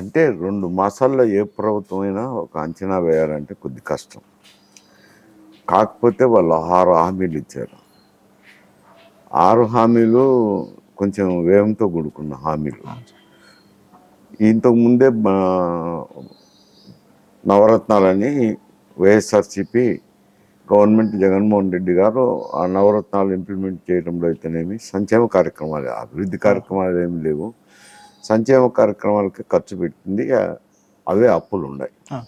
అంటే రెండు మాసాల్లో ఏ ప్రభుత్వం అయినా ఒక అంచనా వేయాలంటే కొద్ది కష్టం. కాకపోతే వాళ్ళు ఆరు హామీలు ఇచ్చారు. ఆరు హామీలు కొంచెం వ్యయంతో కూడుకున్న హామీలు. ఇంతకుముందే మా- నవరత్నాలని వైఎస్ఆర్సిపి గవర్నమెంట్ జగన్మోహన్ రెడ్డి గారు ఆ నవరత్నాలు ఇంప్లిమెంట్ చేయడంలో అయితేనేమి సంక్షేమ కార్యక్రమాలు అభివృద్ధి కార్యక్రమాలు ఏమి లేవు. సంక్షేమ కార్యక్రమాలకి ఖర్చు పెట్టింది అవే అప్పులు ఉన్నాయి. ఆ.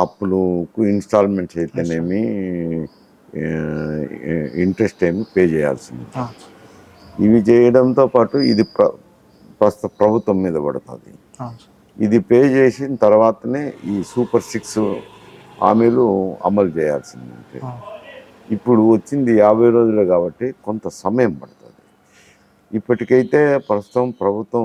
అప్పులకు ఇన్స్టాల్మెంట్స్ అయితేనేమి ఇంట్రెస్ట్ ఏమి పే చేయాల్సింది. ఇవి చేయడంతో పాటు ఇది ప్ర ప్రస్తుత ప్రభుత్వం మీద పడుతుంది. ఇది పే చేసిన తర్వాతనే ఈ సూపర్ సిక్స్ హామీలు అమలు చేయాల్సింది. ఇప్పుడు వచ్చింది యాభై రోజులే కాబట్టి కొంత సమయం పడుతుంది. ఇప్పటికైతే ప్రస్తుతం ప్రభుత్వం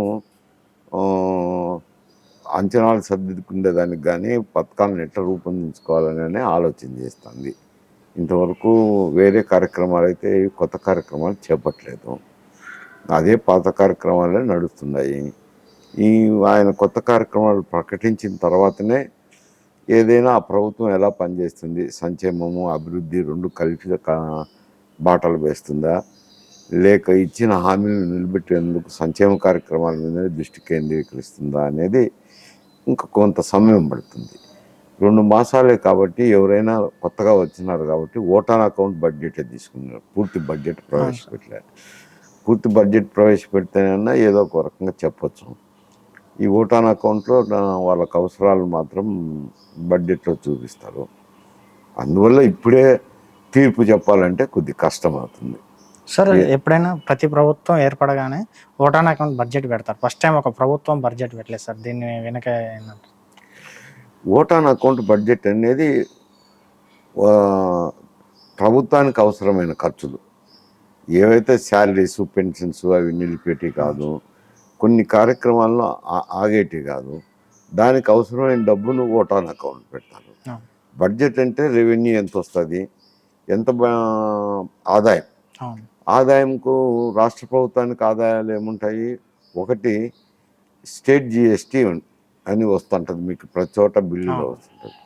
అంచనాలు సర్దిద్దుకునేదానికి కానీ పథకాలను ఎట్లా రూపొందించుకోవాలని ఆలోచన చేస్తుంది. ఇంతవరకు వేరే కార్యక్రమాలు అయితే కొత్త కార్యక్రమాలు చేపట్టలేదు. అదే పాత కార్యక్రమాలే నడుస్తున్నాయి. ఈ ఆయన కొత్త కార్యక్రమాలు ప్రకటించిన తర్వాతనే ఏదైనా ఆ ప్రభుత్వం ఎలా పనిచేస్తుంది? సంక్షేమము అభివృద్ధి రెండు కలిపి బాటలు వేస్తుందా? లేక ఇచ్చిన హామీలను నిలబెట్టేందుకు సంక్షేమ కార్యక్రమాల మీద దృష్టి కేంద్రీకరిస్తుందా అనేది ఇంకా కొంత సమయం పడుతుంది. రెండు మాసాలే కాబట్టి ఎవరైనా కొత్తగా వచ్చినారు కాబట్టి ఓటాన్ అకౌంట్ బడ్జెటే తీసుకున్నారు. పూర్తి బడ్జెట్ ప్రవేశపెట్టలేదు. పూర్తి బడ్జెట్ ప్రవేశపెడితేనన్నా ఏదో ఒక రకంగా చెప్పచ్చు. ఈ ఓటాన్ అకౌంట్లో వాళ్ళకు అవసరాలు మాత్రం బడ్జెట్లో చూపిస్తారు. అందువల్ల ఇప్పుడే తీర్పు చెప్పాలంటే కొద్ది కష్టం అవుతుంది సార్ ఎప్పుడైనా ప్రతి ప్రభుత్వం ఏర్పడగానే ఓటాన్ అకౌంట్ బడ్జెట్ పెడతారు. ఫస్ట్ టైం ఒక ప్రభుత్వం బడ్జెట్ పెట్టలేదు సార్. దీన్ని వెనక ఏంటంటే ఓటాన్ అకౌంట్ బడ్జెట్ అనేది ప్రభుత్వానికి అవసరమైన ఖర్చులు. ఏవైతే శాలరీస్ పెన్షన్స్ అవి నిలిపేటి కాదు కొన్ని కార్యక్రమాల్లో ఆగేటి కాదు దానికి అవసరమైన డబ్బును ఓటాన్ అకౌంట్ పెడతారు. బడ్జెట్ అంటే రెవెన్యూ ఎంత వస్తుంది ఎంత ఆదాయం. ఆదాయంకు రాష్ట్ర ప్రభుత్వానికి ఆదాయాలు ఏముంటాయి? ఒకటి స్టేట్ జిఎస్టీ అని వస్తుంటుంది మీకు ప్రతి చోట బిల్లులో. వస్తుంటుంది.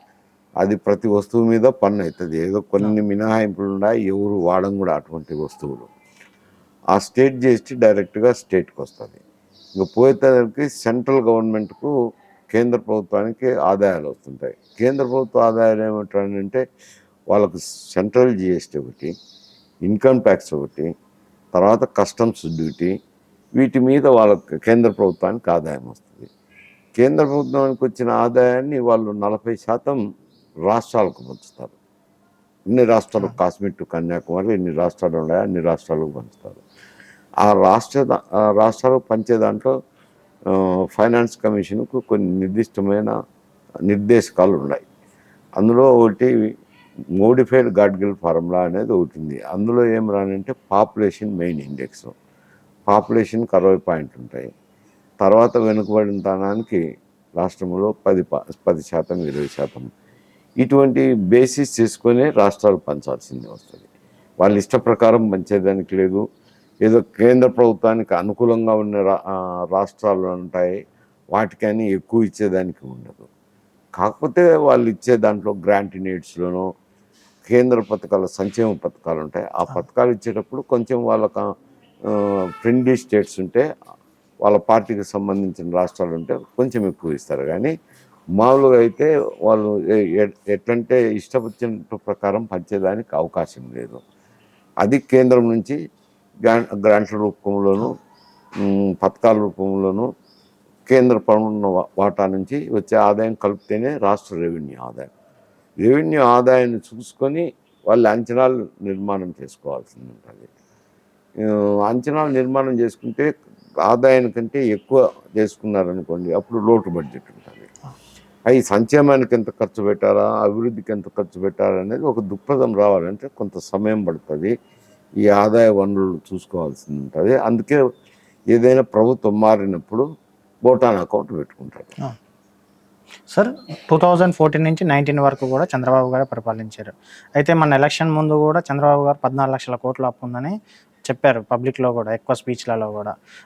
అది ప్రతి వస్తువు మీద పన్ను అవుతుంది ఏదో కొన్ని మినహాయింపులు ఉన్నాయి ఎవరు వాడం కూడా అటువంటి వస్తువులు. ఆ స్టేట్ జిఎస్టీ డైరెక్ట్గా స్టేట్కి వస్తుంది. ఇంకా పోయేసరికి సెంట్రల్ గవర్నమెంట్కు కేంద్ర ప్రభుత్వానికి ఆదాయాలు వస్తుంటాయి. కేంద్ర ప్రభుత్వ ఆదాయాలు ఏమిటంటే వాళ్ళకు సెంట్రల్ జిఎస్టీ ఒకటి ఇన్కమ్ ట్యాక్స్ ఒకటి తర్వాత కస్టమ్స్ డ్యూటీ వీటి మీద వాళ్ళకి కేంద్ర ప్రభుత్వానికి ఆదాయం వస్తుంది. కేంద్ర ప్రభుత్వానికి వచ్చిన ఆదాయాన్ని వాళ్ళు నలభై శాతం రాష్ట్రాలకు పంచుతారు. ఇన్ని రాష్ట్రాలు కాశ్మీర్ టు కన్యాకుమారి ఎన్ని రాష్ట్రాలు ఉన్నాయో అన్ని రాష్ట్రాలకు పంచుతారు. ఆ రాష్ట్ర ఆ రాష్ట్రాలకు పంచే దాంట్లో ఫైనాన్స్ కమిషన్కు కొన్ని నిర్దిష్టమైన నిర్దేశకాలు ఉన్నాయి. అందులో ఒకటి మోడిఫైడ్ గాడ్గిల్ ఫార్ములా అనేది ఒకటి ఉంది. అందులో ఏం రానంటే పాపులేషన్ మెయిన్ ఇండెక్స్ పాపులేషన్కి అరవై పాయింట్ ఉంటాయి. తర్వాత వెనుకబడిన తనానికి రాష్ట్రంలో పది పది శాతం ఇరవై శాతం. ఇటువంటి బేసిస్ చేసుకునే రాష్ట్రాలు పంచాల్సింది వస్తుంది. వాళ్ళ ఇష్ట ప్రకారం పంచేదానికి లేదు. ఏదో కేంద్ర ప్రభుత్వానికి అనుకూలంగా ఉన్న రా- రాష్ట్రాలు ఉంటాయి. వాటికని ఎక్కువ ఇచ్చేదానికి ఉండదు. కాకపోతే వాళ్ళు ఇచ్చే దాంట్లో గ్రాంట్ నీడ్స్లోనో కేంద్ర పథకాల సంక్షేమ పథకాలు ఉంటాయి. ఆ పథకాలు ఇచ్చేటప్పుడు కొంచెం వాళ్ళకి ఫ్రెండ్లీ స్టేట్స్ ఉంటే వాళ్ళ పార్టీకి సంబంధించిన రాష్ట్రాలు ఉంటే కొంచెం ఎక్కువ ఇస్తారు. కానీ మామూలుగా అయితే వాళ్ళు ఎట్లంటే ఇష్టపచ్చిన ప్రకారం పంచేదానికి అవకాశం లేదు. అది కేంద్రం నుంచి గ్రాంట్ గ్రాంట్ల రూపంలోను పథకాల రూపంలోను కేంద్ర పన్ను వా- వాటా నుంచి వచ్చే ఆదాయం కలిపితేనే రాష్ట్ర రెవెన్యూ ఆదాయం. రెవెన్యూ ఆదాయాన్ని చూసుకొని వాళ్ళు అంచనాలు నిర్మాణం చేసుకోవాల్సింది ఉంటుంది. అంచనాలు నిర్మాణం చేసుకుంటే ఆదాయానికంటే ఎక్కువ చేసుకున్నారనుకోండి అప్పుడు లోటు బడ్జెట్ ఉంటుంది. అవి సంక్షేమానికి ఎంత ఖర్చు పెట్టారా అభివృద్ధికి ఎంత ఖర్చు పెట్టారా అనేది ఒక దృక్పథం రావాలంటే కొంత సమయం పడుతుంది. ఈ ఆదాయ వనరులు చూసుకోవాల్సి ఉంటుంది. అందుకే ఏదైనా ప్రభుత్వం మారినప్పుడు బోటాన్ అకౌంట్ పెట్టుకుంటారు. సార్ టూ థౌజండ్ ఫోర్టీన్ నుంచి నైన్టీన్ వరకు కూడా చంద్రబాబు గారు పరిపాలించారు. అయితే మన ఎలక్షన్ ముందు కూడా చంద్రబాబు గారు పద్నాలుగు లక్షల కోట్ల అప్పు ఉందని చెప్పారు పబ్లిక్లో కూడా ఎక్కువ స్పీచ్లలో కూడా.